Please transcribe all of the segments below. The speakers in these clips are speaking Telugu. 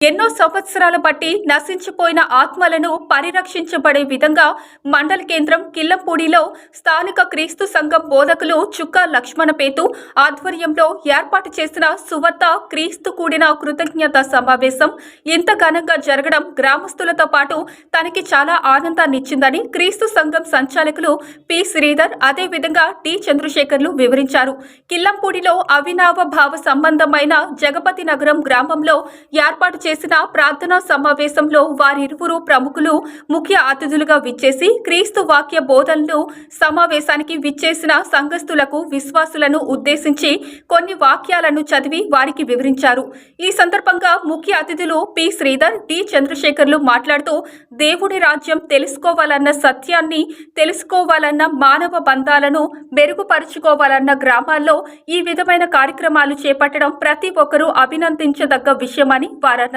ఎన్నో సంవత్సరాల బట్టి నశించిపోయిన ఆత్మలను పరిరక్షించబడే విధంగా మండల కేంద్రం కిల్లంపూడిలో స్థానిక క్రీస్తు సంఘం బోధకులు చుక్క లక్ష్మణపేతు ఆధ్వర్యంలో ఏర్పాటు చేసిన సువర్త క్రీస్తు కూడిన కృతజ్ఞత సమావేశం ఇంత ఘనంగా జరగడం గ్రామస్తులతో పాటు తనకి చాలా ఆనందాన్నిచ్చిందని క్రీస్తు సంఘం సంచాలకులు పి. శ్రీధర్ అదేవిధంగా టి. చంద్రశేఖర్లు వివరించారు. కిల్లంపూడిలో అవినావ భావ సంబంధమైన జగపతి నగరం గ్రామంలో ఏర్పాటు చేసిన ప్రార్థనా సమావేశంలో వారిరువురు ప్రముఖులు ముఖ్య అతిథులుగా విచ్చేసి క్రీస్తు వాక్య బోధనలు సమావేశానికి విచ్చేసిన సంఘస్థులకు విశ్వాసులను ఉద్దేశించి కొన్ని వాక్యాలను చదివి వారికి వివరించారు. ఈ సందర్భంగా ముఖ్య అతిథులు పి. శ్రీధర్ డి. చంద్రశేఖర్లు మాట్లాడుతూ దేవుడి రాజ్యం తెలుసుకోవాలన్న సత్యాన్ని తెలుసుకోవాలన్న మానవ బంధాలను మెరుగుపరుచుకోవాలన్న గ్రామాల్లో ఈ విధమైన కార్యక్రమాలు చేపట్టడం ప్రతి ఒక్కరూ అభినందించదగ్గ విషయమని వారన్నారు.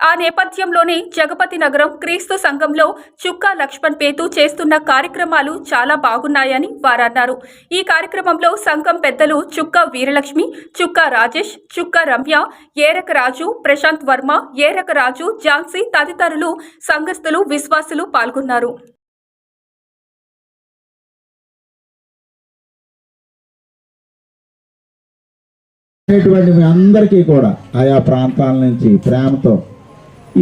ఆ నేపథ్యంలోనే జగపతి నగరం క్రీస్తు సంఘంలో చుక్కా లక్ష్మణ్ పేతు చేస్తున్న కార్యక్రమాలు చాలా బాగున్నాయని వారన్నారు. ఈ కార్యక్రమంలో సంఘం పెద్దలు చుక్క వీరలక్ష్మి చుక్కా రాజేష్ చుక్క రమ్య ఏరక రాజు ప్రశాంత్ వర్మ ఏరక రాజు ఝాన్సీ తదితరులు సంఘస్థులు విశ్వాసులు పాల్గొన్నారు. అనేటువంటి మీ అందరికీ కూడా ఆయా ప్రాంతాల నుంచి ప్రేమతో.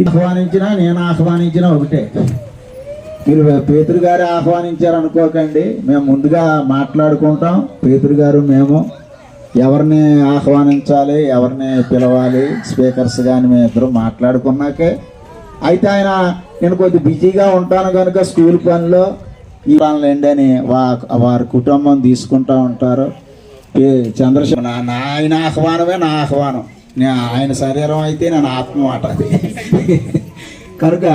ఆహ్వానించినా నేను ఆహ్వానించినా ఒకటే. మీరు పేతురు గారు ఆహ్వానించారు అనుకోకండి మేము ముందుగా మాట్లాడుకుంటాం. పేతురు గారు మేము ఎవరిని ఆహ్వానించాలి ఎవరిని పిలవాలి స్పీకర్స్ కానీ మేము ఇద్దరు మాట్లాడుకున్నాకే. అయితే ఆయన నేను కొద్ది బిజీగా ఉంటాను కనుక స్కూల్ పనిలో. ఈ పనులేండి అని వారి కుటుంబం తీసుకుంటా ఉంటారు. చంద్రశేఖర్ నా నా ఆయన ఆహ్వానమే నా ఆహ్వానం. ఆయన శరీరం అయితే నేను ఆత్మమాట. అది కనుక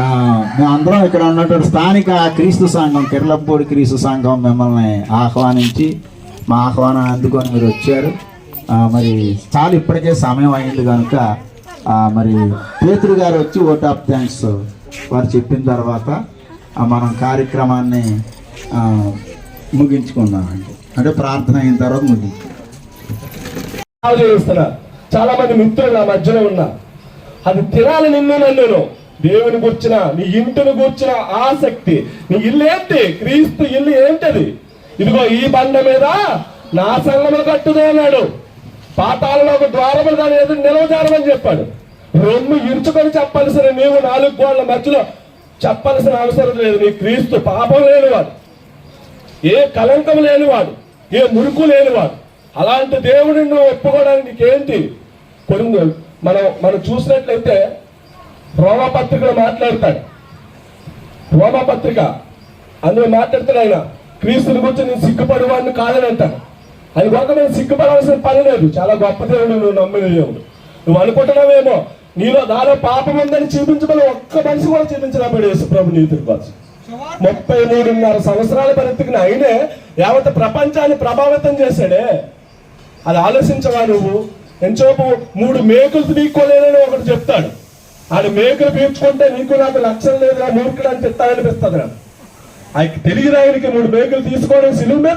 అందరం మేమందరం ఇక్కడ ఉన్నటువంటి స్థానిక క్రీస్తు సంఘం కిర్లప్పూడి క్రీస్తు సంఘం మిమ్మల్ని ఆహ్వానించి మా ఆహ్వానం అందుకొని మీరు వచ్చారు. మరి చాలా ఇప్పటికే సమయం అయింది కనుక మరి పేతురు గారు వచ్చి ఓట్ ఆఫ్ థ్యాంక్స్ వారు చెప్పిన తర్వాత మనం కార్యక్రమాన్ని ముగించుకుందామండి. అంటే ప్రార్థన అయిన తర్వాత ముగించుకుందాం చేస్తున్నా చాలా మంది మిత్రులు నా మధ్యలో ఉన్నా. అది తినాలి నిన్ను నన్ను దేవుని గుర్చిన నీ ఇంటిని గుర్చిన ఆసక్తి నీ ఇల్లు ఏంటి? క్రీస్తు ఇల్లు ఏంటది? ఇదిగో ఈ బండ మీద నా సంగములు కట్టుదే అన్నాడు. పాతాలలో ఒక ద్వారము దాని ఏదో నిలవజారమని చెప్పాడు. రొమ్ము ఇరుచుకొని చెప్పాల్సిన నీవు నాలుగు గోళ్ళ మధ్యలో చెప్పాల్సిన అవసరం లేదు. నీ క్రీస్తు పాపం లేనివాడు. ఏ కలంకం లేనివాడు. ఏ మురుకు లేనివాడు అలాంటి దేవుడిని నువ్వు ఒప్పుకోవడానికి నీకేంటి? కొన్ని మనం మనం చూసినట్లయితే రోమపత్రికలో మాట్లాడతాడు. రోమపత్రిక. అందులో మాట్లాడుతాడు ఆయన క్రీస్తుని గురించి నేను సిగ్గుపడేవాడిని కాదని అంటాను అది కొరకు నేను సిగ్గుపడవలసిన పని లేదు. చాలా గొప్ప దేవుడు నువ్వు నమ్మిన దేవుడు. నువ్వు అనుకుంటున్నావేమో నీలో నాలో పాపం ఉందని చూపించమని ఒక్క మనిషి కూడా చూపించడం యేసు ప్రభు నీతిని ముప్పై మూడున్నర సంవత్సరాల బ్రతికిన ఆయనే యావత్ ప్రపంచాన్ని ప్రభావితం చేశాడే. అది ఆలోచించవా నువ్వు? ఎంచోపు మూడు మేకులు పీక్కోలేదని ఒకటి చెప్తాడు. ఆడు మేకులు పీల్చుకుంటే నీకు నాకు లక్ష్యం లేదురా మూర్ఖుడు అని చెప్తాననిపిస్తుంది నాకు. ఆయనకి తెలియదు ఆయనకి మూడు మేకులు తీసుకోవడం సిలువు మీద?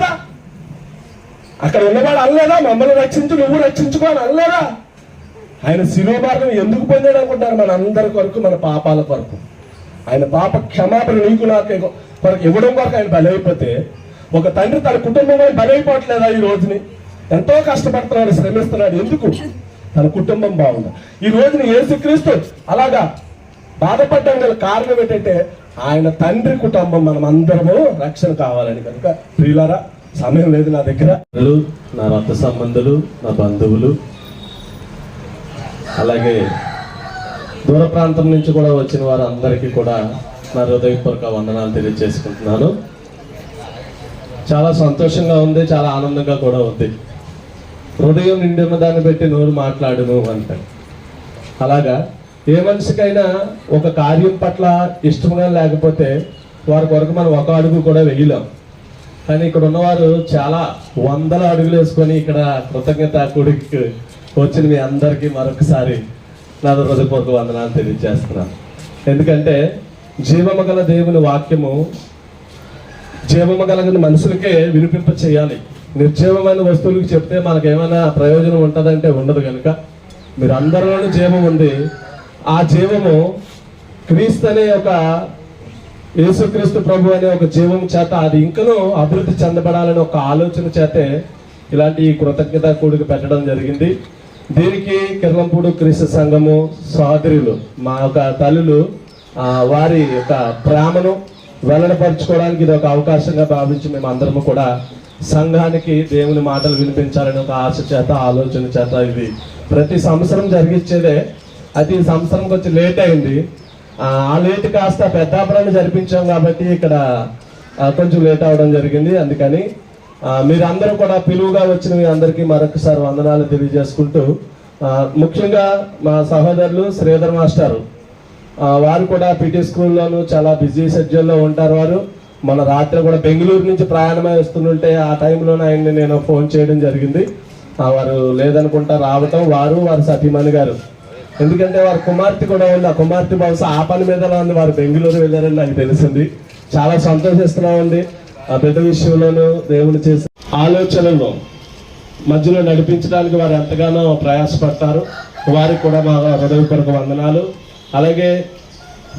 అక్కడ ఉన్నవాడు అనలేదా? మమ్మల్ని రక్షించు నువ్వు రక్షించుకో అని అనలేదా? ఆయన శిలువ మార్గం ఎందుకు పొందాడు అనుకుంటారు మన అందరి కొరకు మన పాపాల కొరకు. ఆయన పాప క్షమాపణ నీకు నాకు కొరకు ఇవ్వడం కొరకు ఆయన బలైపోతే ఒక తండ్రి తన కుటుంబం బలైపోవట్లేదా ఈ రోజుని? ఎంతో కష్టపడుతున్నాడు శ్రమిస్తున్నాడు. ఎందుకు? తన కుటుంబం బాగుంది. ఈ రోజుని యేసుక్రీస్తు అలాగా బాధపడడం గల కారణం ఏంటంటే ఆయన తండ్రి కుటుంబం మనం అందరము రక్షణ కావాలని కనుక ప్రియులరా సమయం లేదు నా దగ్గర. నా రక్త సంబంధులు నా బంధువులు అలాగే దూర ప్రాంతం నుంచి కూడా వచ్చిన వారందరికీ కూడా నా హృదయపూర్వక వందనాలు తెలియజేసుకుంటున్నాను. చాలా సంతోషంగా ఉంది చాలా ఆనందంగా కూడా ఉంది. హృదయం నిండిన దాన్ని పెట్టి నోరు మాట్లాడును అంటాడు అలాగా ఏ మనిషికైనా ఒక కార్యం పట్ల ఇష్టంగా లేకపోతే వారి కొరకు మనం ఒక అడుగు కూడా వేయలేం. కానీ ఇక్కడ ఉన్నవారు చాలా వందల అడుగులు వేసుకొని ఇక్కడ కృతజ్ఞత కూడికి వచ్చిన మీ అందరికీ మరొకసారి నా హృదయపూర్వక వందనాలు తెలియజేస్తున్నాను ఎందుకంటే జీవము గల దేవుని వాక్యము జీవము కలిగిన మనుషులకే వినిపింప చేయాలి. నిర్జీవమైన వస్తువులకు చెప్తే మనకు ఏమైనా ప్రయోజనం ఉంటుందంటే ఉండదు కనుక మీరు అందరిలోనూ జీవం ఉంది. ఆ జీవము క్రీస్తు అనే ఒక యేసుక్రీస్తు ప్రభు అనే ఒక జీవం చేత అది ఇంకనూ అభివృద్ధి చెందబడాలని ఒక ఆలోచన చేతే ఇలాంటి కృతజ్ఞత కూడిక పెట్టడం జరిగింది. దీనికి కిర్లంపూడు క్రీస్తు సంఘము సోదరులు మా యొక్క తల్లులు వారి యొక్క ప్రేమను వెల్లడపరచుకోవడానికి ఇది ఒక అవకాశంగా భావించి మేము అందరము కూడా సంఘానికి దేవుని మాటలు వినిపించాలని ఒక ఆశ చేత ఆలోచన చేత ఇది ప్రతి సంవత్సరం జరిగించేదే అది సంవత్సరం కొంచెం లేట్ అయింది. ఆ లేట్ కాస్త పెద్దాపురాన్ని జరిపించాం కాబట్టి ఇక్కడ కొంచెం లేట్ అవడం జరిగింది. అందుకని మీరందరూ కూడా పిలువుగా వచ్చిన మీ అందరికీ మరొకసారి వందనాలు తెలియజేసుకుంటూ ముఖ్యంగా మా సహోదరులు శ్రీధర్ మాస్టారు. వారు కూడా పిటి స్కూల్లోనూ చాలా బిజీ షెడ్యూల్లో ఉంటారు వారు. మన రాత్రి కూడా బెంగళూరు నుంచి ప్రయాణమై వస్తుంటే ఆ టైంలోనే ఆయన్ని నేను ఫోన్ చేయడం జరిగింది. వారు లేదనుకుంటా రావటం వారు వారు సతీమణి గారు. ఎందుకంటే వారి కుమార్తె కూడా ఉంది. ఆ కుమార్తె బహుశా ఆ పని మీద వారు బెంగళూరు వెళ్ళారని నాకు తెలిసింది. చాలా సంతోషిస్తున్నామండి. ఆ బిడ్డ విషయంలోనూ దేవుని చేసే ఆలోచనలను మధ్యలో నడిపించడానికి వారు ఎంతగానో ప్రయాసపడతారు. వారికి కూడా మా హృదయపూర్వక వందనాలు. అలాగే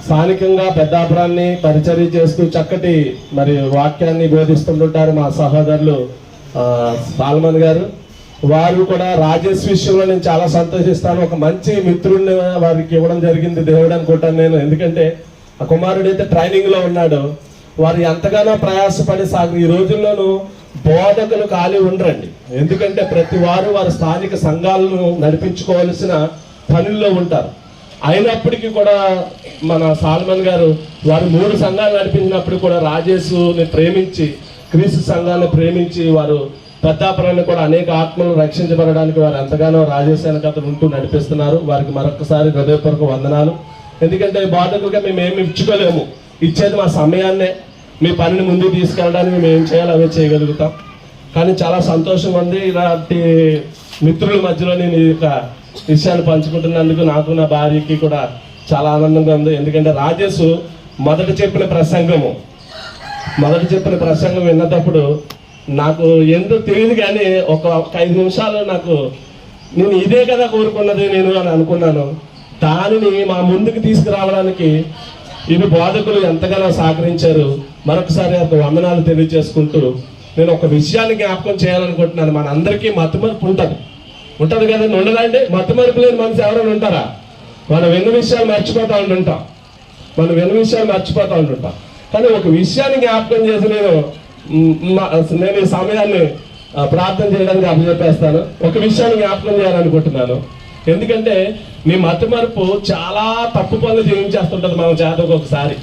స్థానికంగా పెద్దాపురాన్ని పరిచర్య చేస్తూ చక్కటి మరి వాక్యాన్ని బోధిస్తుంటుంటారు మా సహోదరులు సాల్మన్ గారు. వారు కూడా రాజేష్ విషయంలో నేను చాలా సంతోషిస్తాను. ఒక మంచి మిత్రుడిని వారికి ఇవ్వడం జరిగింది దేవుడు అనుకుంటాను నేను. ఎందుకంటే ఆ కుమారుడు అయితే ట్రైనింగ్లో ఉన్నాడు. వారు ఎంతగానో ప్రయాసపడి సాగు. ఈ రోజుల్లోనూ బోధకులు ఖాళీ ఉండరండి. ఎందుకంటే ప్రతి వారు వారి స్థానిక సంఘాలను నడిపించుకోవాల్సిన పనుల్లో ఉంటారు. అయినప్పటికీ కూడా మన సాల్మన్ గారు వారు మూడు సంఘాలు నడిపించినప్పుడు కూడా రాజేష్ని ప్రేమించి క్రీస్తు సంఘాన్ని ప్రేమించి వారు పెద్దాపురాన్ని కూడా అనేక ఆత్మలను రక్షించబడడానికి వారు ఎంతగానో రాజేష్ వెనకతలు ఉంటూ నడిపిస్తున్నారు. వారికి మరొకసారి హృదయపూర్వక వందనాలు. ఎందుకంటే బాధకులుగా మేము ఏమి ఇచ్చుకోలేము. ఇచ్చేది మా సమయాన్నే. మీ పనిని ముందుకు తీసుకెళ్ళడానికి మేము ఏం చేయాలో అవే చేయగలుగుతాం. కానీ చాలా సంతోషం ఉంది. ఇలాంటి మిత్రుల మధ్యలో నేను ఈ యొక్క విషయాన్ని పంచుకుంటున్నందుకు నాకు నా భార్యకి కూడా చాలా ఆనందంగా ఉంది. ఎందుకంటే రాజేష్ మొదట చెప్పిన ప్రసంగము మొదట చెప్పిన ప్రసంగం విన్నప్పుడు నాకు ఎందుకు తెలియదు కానీ ఒక ఒక ఐదు నిమిషాలు నాకు నేను ఇదే కదా కోరుకున్నది నేను అని అనుకున్నాను. దానిని మా ముందుకు తీసుకురావడానికి ఇవి బోధకులు ఎంతగానో సహకరించారు. మరొకసారి ఒక వందనాలు తెలియజేసుకుంటూ నేను ఒక విషయాన్ని జ్ఞాపకం చేయాలనుకుంటున్నాను. మన అందరికీ మతమరుపు ఉంటుంది. ఉంటుంది కదండి ఉండదండి మతమరుపు లేని మనసు ఎవరైనా ఉంటారా? మనం విన్న విషయాలు మర్చిపోతా ఉంటుంటాం మనం విన్న విషయాలు మర్చిపోతా ఉంటుంటాం కానీ ఒక విషయాన్ని జ్ఞాపకం చేసి నేను మా- నేను ఈ సమయాన్ని ప్రార్థన చేయడానికి అప్పచెప్పేస్తాను. ఒక విషయాన్ని జ్ఞాపకం చేయాలనుకుంటున్నాను. ఎందుకంటే మీ మతి మరుపు చాలా తప్పు పనులు జీవించేస్తుంటుంది మనం చేత ఒకసారి.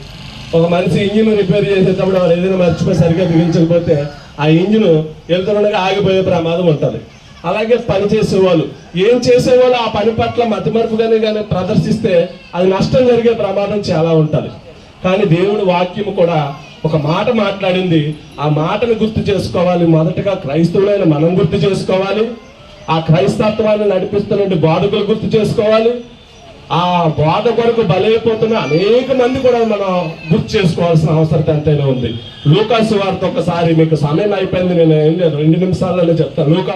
ఒక మనిషి ఇంజిన్ రిపేర్ చేసేటప్పుడు వాళ్ళు ఏదైనా మర్చిపోయి సరిగ్గా బిగించకపోతే ఆ ఇంజిన్ వెళ్తుండగా ఆగిపోయే ప్రమాదం ఉంటుంది. అలాగే పని చేసేవాళ్ళు. ఏం చేసేవాళ్ళు ఆ పని పట్ల మతిమరుపుగానే కానీ ప్రదర్శిస్తే అది నష్టం జరిగే ప్రమాదం చాలా ఉంటుంది. కానీ దేవుడి వాక్యం కూడా ఒక మాట మాట్లాడింది. ఆ మాటను గుర్తు చేసుకోవాలి. మొదటగా క్రైస్తవులైన మనం గుర్తు చేసుకోవాలి. ఆ క్రైస్తత్వాన్ని నడిపిస్తున్న బాధకులు గుర్తు చేసుకోవాలి. ఆ బాధ కొరకు బలైపోతున్న అనేక మంది కూడా మనం గుర్తు చేసుకోవాల్సిన అవసరం ఎంతైనా ఉంది. లూకాసు వారితో ఒకసారి మీకు సమయం అయిపోయింది నేను లేదు రెండు నిమిషాలలో చెప్తాను. లూకా